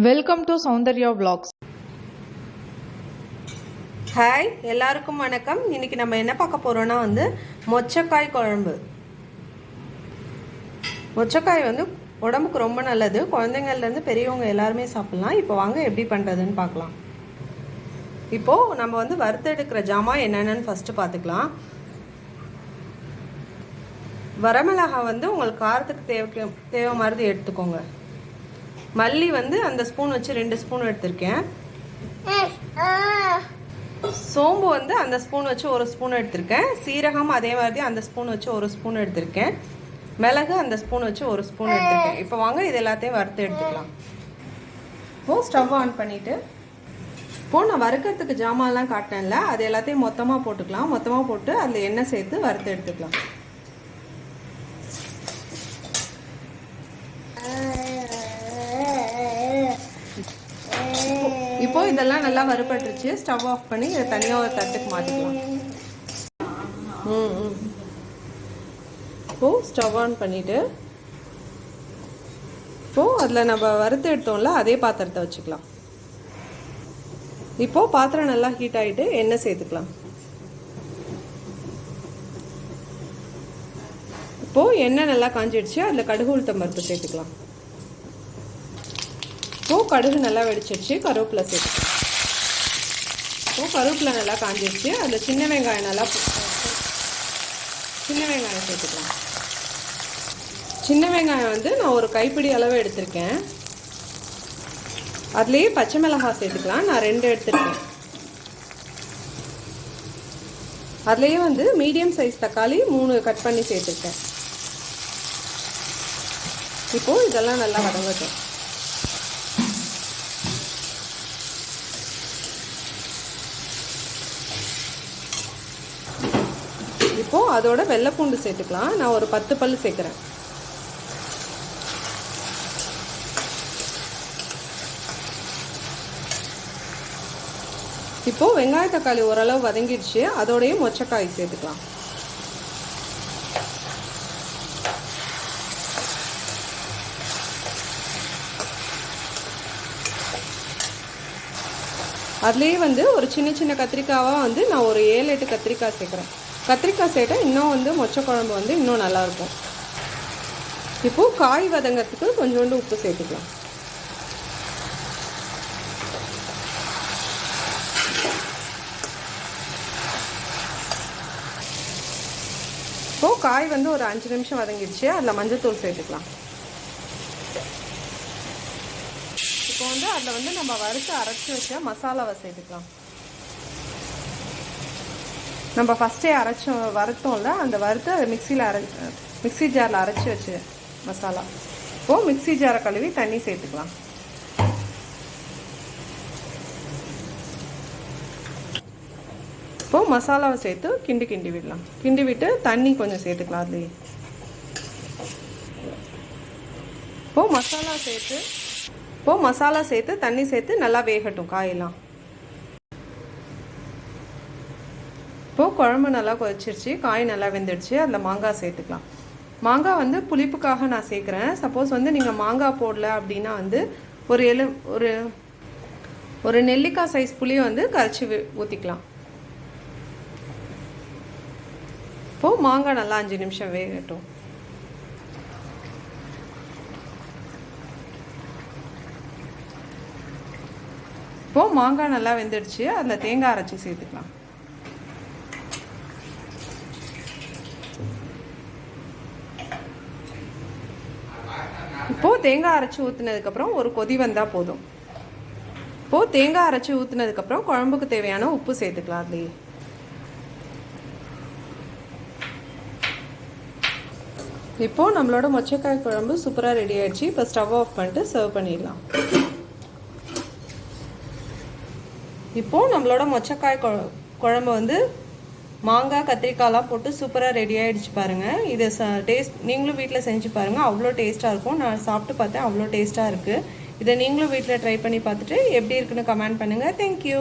Welcome to Soundarya vlogs. Hi எல்லாருக்கும் வணக்கம். இன்னைக்கு நம்ம என்ன பார்க்க போறோம்னா வந்து மொச்சக்காய் குழம்பு. மொச்சக்காய் வந்து உடம்புக்கு ரொம்ப நல்லது. குழந்தைங்கள்லேருந்து பெரியவங்க எல்லாருமே சாப்பிட்லாம். இப்போ வாங்க எப்படி பண்ணுறதுன்னு பார்க்கலாம். இப்போது நம்ம வந்து வறுத்தெடுக்கிற ஜாமான் என்னென்னு ஃபஸ்ட்டு பார்த்துக்கலாம். வரமிளகாய் வந்து உங்களுக்கு காரத்துக்கு தேவைக்கு தேவை மாதிரி எடுத்துக்கோங்க. மல்லி வந்து அந்த ஸ்பூன் வச்சு ரெண்டு ஸ்பூன் எடுத்திருக்கேன். சோம்பு வந்து அந்த ஸ்பூன் வச்சு ஒரு ஸ்பூன் எடுத்திருக்கேன். சீரகம் அதே மாதிரி அந்த ஸ்பூன் வச்சு ஒரு ஸ்பூன் எடுத்திருக்கேன். மிளகு அந்த ஸ்பூன் வச்சு ஒரு ஸ்பூன் எடுத்திருக்கேன். இப்போ வாங்க இது எல்லாத்தையும் வறுத்து எடுத்துக்கலாம். இப்போ ஸ்டவ் ஆன் பண்ணிவிட்டு இப்போ நான் வறுக்கிறதுக்கு ஜாமான்லாம் காட்டினேன்ல அது எல்லாத்தையும் மொத்தமாக போட்டுக்கலாம். மொத்தமாக போட்டு அதில் எண்ணெய் சேர்த்து வறுத்து எடுத்துக்கலாம் இப்போ இதெல்லாம் நல்லா வறுபட்டுருச்சு. ஸ்டவ் ஆஃப் பண்ணி இதை தனியாக ஒரு தட்டுக்கு மாற்றிக்கலாம் ம் ம். இப்போது ஸ்டவ் ஆன் பண்ணிவிட்டு இப்போது அதில் நம்ம வறுத்து எடுத்தோம்ல அதே பாத்திரத்தை வச்சுக்கலாம். இப்போது பாத்திரம் நல்லா ஹீட் ஆகிட்டு எண்ணெய் சேர்த்துக்கலாம். இப்போது எண்ணெய் நல்லா காஞ்சிடுச்சு அதில் கடுகு உளுத்தம் பருப்பு சேர்த்துக்கலாம். இப்போது கடுகு நல்லா வெடிச்சிருச்சு கருவேப்பிலை சேர்த்துக்கலாம் இப்போது கருவேப்பிலை நல்லா காஞ்சிருச்சு. அதில் சின்ன வெங்காயம் நல்லா சின்ன வெங்காயம் சேர்த்துக்கலாம். சின்ன வெங்காயம் வந்து நான் ஒரு கைப்பிடி அளவு எடுத்திருக்கேன். அதுலேயே பச்சை மிளகாய் சேர்த்துக்கலாம். நான் ரெண்டு எடுத்திருக்கேன். அதுலேயே வந்து மீடியம் சைஸ் தக்காளி மூணு கட் பண்ணி சேர்த்துருக்கேன். இப்போது இதெல்லாம் நல்லா வதங்கட்டும் இப்போ அதோட வெள்ளைப்பூண்டு சேர்த்துக்கலாம். நான் ஒரு பத்து பல்லு சேர்க்குறேன். இப்போது வெங்காய தக்காளி ஓரளவு வதங்கிடுச்சு. அதோடய மொச்சக்காய் சேர்த்துக்கலாம். அதுலேயே வந்து ஒரு சின்ன சின்ன கத்திரிக்காவாக வந்து நான் ஒரு ஏழு எட்டு கத்திரிக்காய் சேர்க்குறேன். கத்திரிக்காய் சேர்த்தா இன்னும் வந்து மொச்சை குழம்பு வந்து இன்னும் நல்லாயிருக்கும். இப்போது காய் வதங்கிறதுக்கு கொஞ்சோண்டு உப்பு சேர்த்துக்கலாம். இப்போது காய் வந்து ஒரு அஞ்சு நிமிஷம் வதங்கிடுச்சு. அதில் மஞ்சத்தூள் சேர்த்துக்கலாம். இப்போ வந்து அதில் வந்து நம்ம வறுத்து அரைச்சி வச்ச மசாலாவை சேர்த்துக்கலாம். நம்ம ஃபஸ்ட்டே அரைச்சோம் வறுத்தோம்ல அந்த வறுத்து அதை மிக்சியில் அரை மிக்ஸி ஜாரில் அரைச்சி வச்சு மசாலா. இப்போது மிக்ஸி ஜாரை கழுவி தண்ணி சேர்த்துக்கலாம். இப்போது மசாலாவை சேர்த்து கிண்டி கிண்டி விடலாம். கிண்டி விட்டு தண்ணி கொஞ்சம் சேர்த்துக்கலாம் அதுலேயே. இப்போது மசாலா சேர்த்து இப்போது மசாலா சேர்த்து தண்ணி சேர்த்து நல்லா வேகட்டும் காயெல்லாம். இப்போது குழம்பு நல்லா கொதிச்சிருச்சு காய் நல்லா வெந்துடுச்சு அதில் மாங்காய் சேர்த்துக்கலாம். மாங்காய் வந்து புளிப்புக்காக நான் சேர்க்குறேன். சப்போஸ் வந்து நீங்கள் மாங்காய் போடல அப்படின்னா வந்து ஒரு எலு ஒரு ஒரு நெல்லிக்காய் சைஸ் புளியை வந்து கரைச்சி ஊற்றிக்கலாம் இப்போது மாங்காய் நல்லா அஞ்சு நிமிஷம் வேகட்டும். இப்போது மாங்காய் நல்லா வெந்துடுச்சு அதில் தேங்காய் அரைச்சி சேர்த்துக்கலாம். இப்போது தேங்காய் அரைச்சி ஊற்றுனதுக்கப்புறம் ஒரு கொதி வந்தால் போதும். இப்போது தேங்காய் அரைச்சி ஊற்றுனதுக்கப்புறம் குழம்புக்கு தேவையான உப்பு சேர்த்துக்கலாம் அதுலேயே இப்போது நம்மளோட மொச்சக்காய் குழம்பு சூப்பராக ரெடி ஆயிடுச்சு. இப்போ ஸ்டவ் ஆஃப் பண்ணிட்டு சர்வ் பண்ணிடலாம். இப்போது நம்மளோட மொச்சக்காய் குழம்பு வந்து மாங்காய் கத்திரிக்காய்லாம் போட்டு சூப்பராக ரெடி ஆகிடுச்சு பாருங்கள் இதை ச டேஸ்ட் நீங்களும் வீட்டில் செஞ்சு பாருங்கள் அவ்வளோ டேஸ்ட்டாக இருக்கும். நான் சாப்பிட்டு பார்த்தேன். அவ்வளோ டேஸ்ட்டாக இருக்குது இதை நீங்களும் வீட்டில் ட்ரை பண்ணி பார்த்துட்டு எப்படி இருக்குன்னு கமெண்ட் பண்ணுங்கள் தேங்க்யூ